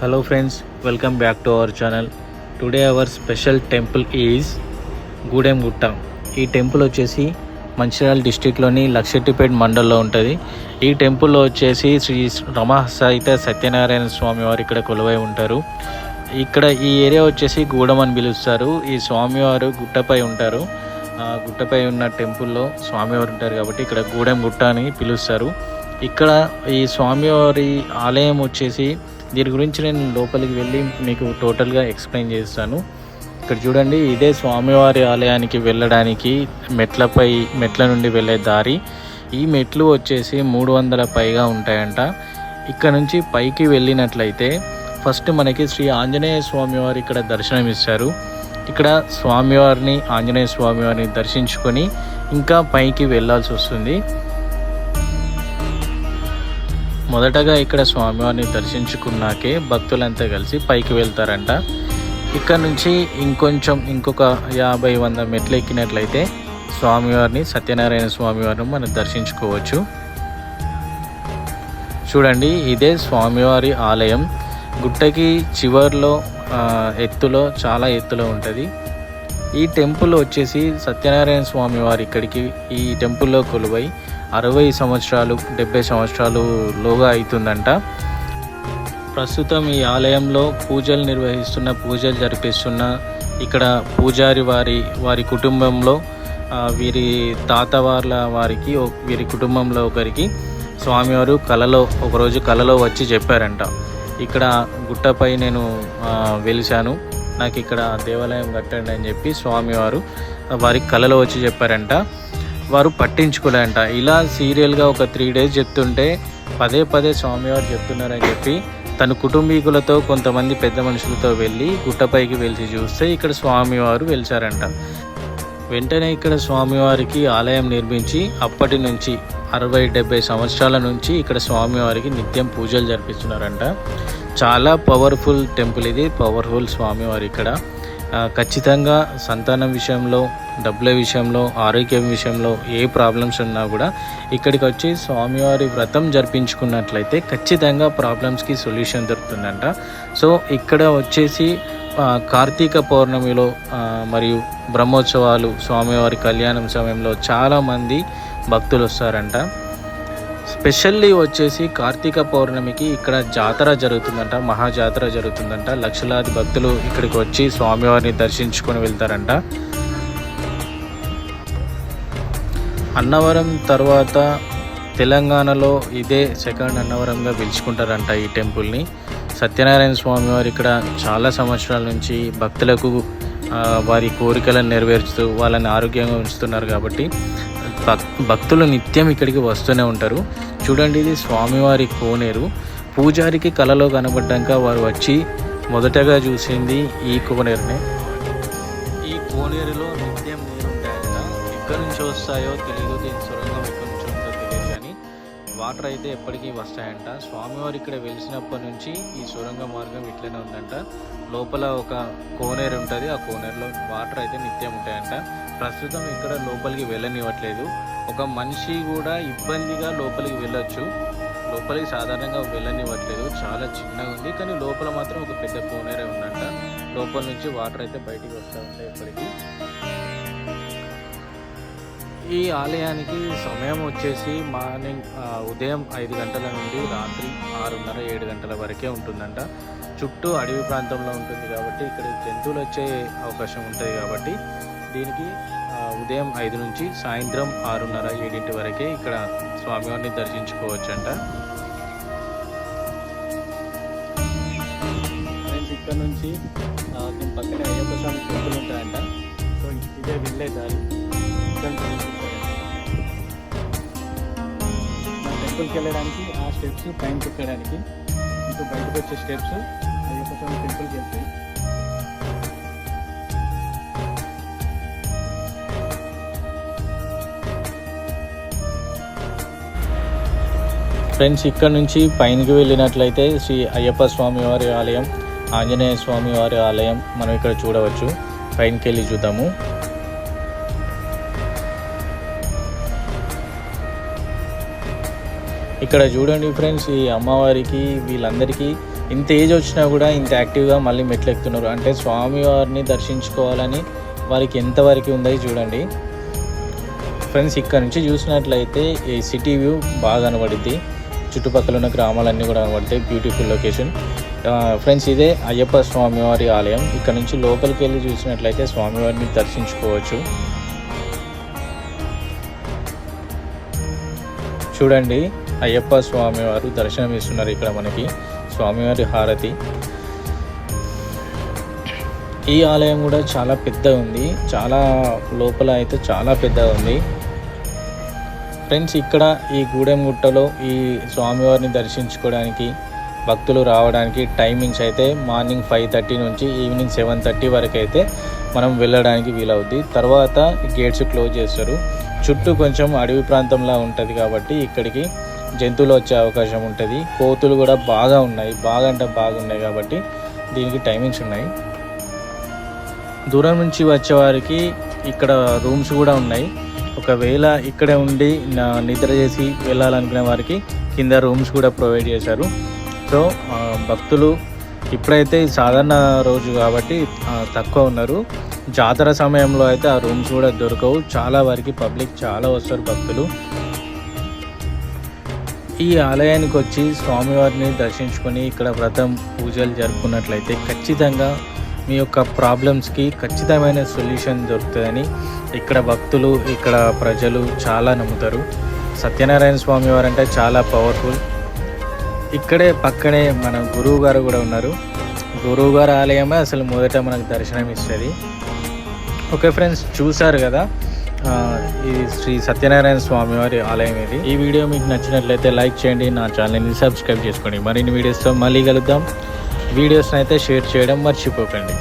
Hello friends welcome back to our channel today our special temple is Gudem Gutta ఈ temple వచ్చేసి మంచిర్యాల డిస్టిక్లోని లక్షెట్టిపేట మండల్లో ఉంటుంది. ఈ టెంపుల్లో వచ్చేసి శ్రీ రమా సహిత సత్యనారాయణ స్వామి వారు ఇక్కడ కొలువై ఉంటారు. ఇక్కడ ఈ ఏరియా వచ్చేసి గూడెం అని పిలుస్తారు. ఈ స్వామివారు గుట్టపై ఉంటారు. గుట్టపై ఉన్న టెంపుల్లో స్వామివారు ఉంటారు కాబట్టి ఇక్కడ గూడెం గుట్ట అని పిలుస్తారు. ఇక్కడ ఈ స్వామివారి ఆలయం వచ్చేసి దీని గురించి నేను లోపలికి వెళ్ళి మీకు టోటల్గా ఎక్స్ప్లెయిన్ చేస్తాను. ఇక్కడ చూడండి ఇదే స్వామివారి ఆలయానికి వెళ్ళడానికి మెట్లపై మెట్ల నుండి వెళ్ళే దారి. ఈ మెట్లు వచ్చేసి మూడు వందల పైగా ఉంటాయంట. ఇక్కడ నుంచి పైకి వెళ్ళినట్లయితే ఫస్ట్ మనకి శ్రీ ఆంజనేయ స్వామివారు ఇక్కడ దర్శనం ఇస్తారు ఇక్కడ స్వామివారిని ఆంజనేయ స్వామివారిని దర్శించుకొని ఇంకా పైకి వెళ్ళాల్సి వస్తుంది. మొదటగా ఇక్కడ స్వామివారిని దర్శించుకున్నాకే భక్తులంతా కలిసి పైకి వెళ్తారంట. ఇక్కడ నుంచి ఇంకొంచెం ఇంకొక యాభై వంద మెట్లు ఎక్కినట్లయితే స్వామివారిని సత్యనారాయణ స్వామివారిని మనం దర్శించుకోవచ్చు. చూడండి ఇదే స్వామివారి ఆలయం. గుట్టకి చివర్లో ఎత్తులో చాలా ఎత్తులో ఉంటుంది. ఈ టెంపుల్ వచ్చేసి సత్యనారాయణ స్వామి వారు ఇక్కడికి ఈ టెంపుల్లో కొలువై అరవై సంవత్సరాలు డెబ్బై సంవత్సరాలు లోగా అవుతుందంట ప్రస్తుతం ఈ ఆలయంలో పూజలు నిర్వహిస్తున్న పూజలు జరిపిస్తున్న ఇక్కడ పూజారి వారి వారి కుటుంబంలో వీరి తాతవార్ల వారికి వీరి కుటుంబంలో ఒకరికి స్వామివారు కలలో ఒకరోజు కలలో వచ్చి చెప్పారంట. ఇక్కడ గుట్టపై నేను వెలిశాను. నాకు ఇక్కడ దేవాలయం కట్టండి అని చెప్పి స్వామివారు వారి కలలో వచ్చి చెప్పారంట. వారు పట్టించుకోలేంట ఇలా సీరియల్గా ఒక త్రీ డేస్ చెప్తుంటే పదే పదే స్వామివారు చెప్తున్నారని చెప్పి తన కుటుంబీకులతో కొంతమంది పెద్ద మనుషులతో వెళ్ళి గుట్టపైకి వెలిసి చూస్తే ఇక్కడ స్వామివారు వెలిచారంట. వెంటనే ఇక్కడ స్వామివారికి ఆలయం నిర్మించి అప్పటి నుంచి అరవై డెబ్బై సంవత్సరాల నుంచి ఇక్కడ స్వామివారికి నిత్యం పూజలు జరిపిస్తున్నారంట. చాలా పవర్ఫుల్ టెంపుల్ ఇది పవర్ఫుల్ స్వామివారి ఇక్కడ. ఖచ్చితంగా సంతానం విషయంలో డబ్బుల విషయంలో ఆరోగ్యం విషయంలో ఏ ప్రాబ్లమ్స్ ఉన్నా కూడా ఇక్కడికి వచ్చి స్వామివారి వ్రతం జరిపించుకున్నట్లయితే ఖచ్చితంగా ప్రాబ్లమ్స్కి సొల్యూషన్ దొరుకుతుందంట. సో ఇక్కడ వచ్చేసి కార్తీక పౌర్ణమిలో మరియు బ్రహ్మోత్సవాలు స్వామివారి కళ్యాణం సమయంలో చాలామంది భక్తులు వస్తారంట స్పెషల్లీ వచ్చేసి కార్తీక పౌర్ణమికి ఇక్కడ జాతర జరుగుతుందంట మహా జాతర జరుగుతుందంట. లక్షలాది భక్తులు ఇక్కడికి వచ్చి స్వామివారిని దర్శించుకొని వెళ్తారంట. అన్నవరం తర్వాత తెలంగాణలో ఇదే సెకండ్ అన్నవరంగా పిలుచుకుంటారంట ఈ టెంపుల్ని. సత్యనారాయణ స్వామి వారు ఇక్కడ చాలా సంవత్సరాల నుంచి భక్తులకు వారి కోరికలను నెరవేర్చుతూ వాళ్ళని ఆరోగ్యంగా ఉంచుతున్నారు కాబట్టి భక్తులు నిత్యం ఇక్కడికి వస్తూనే ఉంటారు. చూడండి ఇది స్వామివారి కోనేరు. పూజారికి కలలో కనబడ్డాక వారు వచ్చి మొదటగా చూసింది ఈ కోనేరునే. ఈ కోనేరులో నిత్యం నీరు ఎక్కడి నుంచి వస్తాయో తెలియదు దీని సొరంగం వాటర్ అయితే ఎప్పటికీ వస్తాయంట. స్వామివారు ఇక్కడ వెలిసినప్పటి నుంచి ఈ సొరంగ మార్గం ఇట్లనే ఉందంట. లోపల ఒక కోనేరు ఉంటుంది. ఆ కోనేరులో వాటర్ అయితే నిత్యం ఉంటాయంట. ప్రస్తుతం ఇక్కడ లోపలికి వెళ్ళనివ్వట్లేదు. ఒక మనిషి కూడా ఇబ్బందిగా లోపలికి వెళ్ళొచ్చు. లోపలికి సాధారణంగా వెళ్ళనివ్వట్లేదు. చాలా చిన్నగా ఉంది. కానీ లోపల మాత్రం ఒక పెద్ద కోనేరే ఉందంట. లోపల నుంచి వాటర్ అయితే బయటికి వస్తూ ఉంటాయి ఇప్పటికీ ఈ ఆలయానికి సమయం వచ్చేసి మార్నింగ్ ఉదయం ఐదు గంటల నుండి రాత్రి ఆరున్నర ఏడు గంటల వరకే ఉంటుందంట. చుట్టూ అడవి ప్రాంతంలో ఉంటుంది కాబట్టి ఇక్కడ జంతువులు వచ్చే అవకాశం ఉంటుంది కాబట్టి దీనికి ఉదయం ఐదు నుంచి సాయంత్రం ఆరున్నర ఏడింటి వరకే ఇక్కడ స్వామివారిని దర్శించుకోవచ్చు అంట ఇక్కడ నుంచి పక్కనే అయ్యప్ప స్వామి టెంపుల్ ఉంటాయంట సో ఇదే వెళ్ళే దారి ఇక్కడ టెంపుల్కి వెళ్ళడానికి ఆ స్టెప్స్ పైనకి ఎక్కడానికి ఇంకా బయటకు వచ్చే స్టెప్స్ అయ్యప్ప స్వామి టెంపుల్కి వెళ్తాయి ఫ్రెండ్స్ ఇక్కడ నుంచి పైనకి వెళ్ళినట్లయితే శ్రీ అయ్యప్ప స్వామి వారి ఆలయం ఆంజనేయ స్వామి వారి ఆలయం మనం ఇక్కడ చూడవచ్చు. పైనకి వెళ్ళి చూద్దాము. ఇక్కడ చూడండి ఫ్రెండ్స్ ఈ అమ్మవారికి వీళ్ళందరికీ ఇంత ఏజ్ వచ్చినా కూడా ఇంత యాక్టివ్గా మళ్ళీ మెట్లు ఎక్కుతున్నారు అంటే స్వామివారిని దర్శించుకోవాలని వారికి ఎంతవరకు ఉందో చూడండి. ఫ్రెండ్స్ ఇక్కడ నుంచి చూసినట్లయితే ఈ సిటీ వ్యూ బాగా కనబడుద్ది. చుట్టుపక్కల ఉన్న గ్రామాలన్నీ కూడా కనబడతాయి. బ్యూటిఫుల్ లొకేషన్ ఫ్రెండ్స్ ఇదే అయ్యప్ప స్వామివారి ఆలయం. ఇక్కడ నుంచి లోపలికి వెళ్ళి చూసినట్లయితే స్వామివారిని దర్శించుకోవచ్చు. చూడండి అయ్యప్ప స్వామివారు దర్శనం ఇస్తున్నారు ఇక్కడ మనకి. స్వామివారి హారతి. ఈ ఆలయం కూడా చాలా పెద్ద ఉంది. చాలా లోపల అయితే చాలా పెద్దగా ఉంది. ఫ్రెండ్స్ ఇక్కడ ఈ గూడెం గుట్టలో ఈ స్వామివారిని దర్శించుకోవడానికి భక్తులు రావడానికి టైమింగ్స్ అయితే మార్నింగ్ ఫైవ్ థర్టీ నుంచి ఈవినింగ్ సెవెన్ థర్టీ వరకు అయితే మనం వెళ్ళడానికి వీలవుద్ది. తర్వాత గేట్స్ క్లోజ్ చేస్తారు. చుట్టూ కొంచెం అడవి ప్రాంతంలా ఉంటుంది కాబట్టి ఇక్కడికి జంతువులు వచ్చే అవకాశం ఉంటుంది. కోతులు కూడా బాగా ఉన్నాయి. బాగా అంటే బాగున్నాయి కాబట్టి దీనికి టైమింగ్స్ ఉన్నాయి. దూరం నుంచి వచ్చేవారికి ఇక్కడ రూమ్స్ కూడా ఉన్నాయి. ఒకవేళ ఇక్కడే ఉండి నిద్ర చేసి వెళ్ళాలనుకునే వారికి కింద రూమ్స్ కూడా ప్రొవైడ్ చేశారు. సో భక్తులు ఇప్పుడైతే సాధారణ రోజు కాబట్టి తక్కువ ఉన్నారు. జాతర సమయంలో అయితే ఆ రూమ్స్ కూడా దొరకవు. చాలా వరకు పబ్లిక్ చాలా వస్తారు భక్తులు. ఈ ఆలయానికి వచ్చి స్వామివారిని దర్శించుకొని ఇక్కడ వ్రతం పూజలు జరుపుకున్నట్లయితే ఖచ్చితంగా మీ యొక్క ప్రాబ్లమ్స్కి ఖచ్చితమైన సొల్యూషన్ దొరుకుతుందని ఇక్కడ భక్తులు ఇక్కడ ప్రజలు చాలా నమ్ముతారు. సత్యనారాయణ స్వామి వారు అంటే చాలా పవర్ఫుల్. ఇక్కడే పక్కనే మన గురువు గారు కూడా ఉన్నారు. గురువుగారి ఆలయమే అసలు మొదట మనకు దర్శనం ఇస్తుంది ఓకే ఫ్రెండ్స్ చూసారు కదా? ఇది శ్రీ సత్యనారాయణ స్వామి వారి ఆలయం ఇది. ఈ వీడియో మీకు నచ్చినట్లయితే లైక్ చేయండి నా ఛానల్ని సబ్స్క్రైబ్ చేసుకోండి. మరిన్ని వీడియోస్తో మళ్ళీ కలుద్దాం. వీడియోస్ని అయితే షేర్ చేయడం మర్చిపోకండి.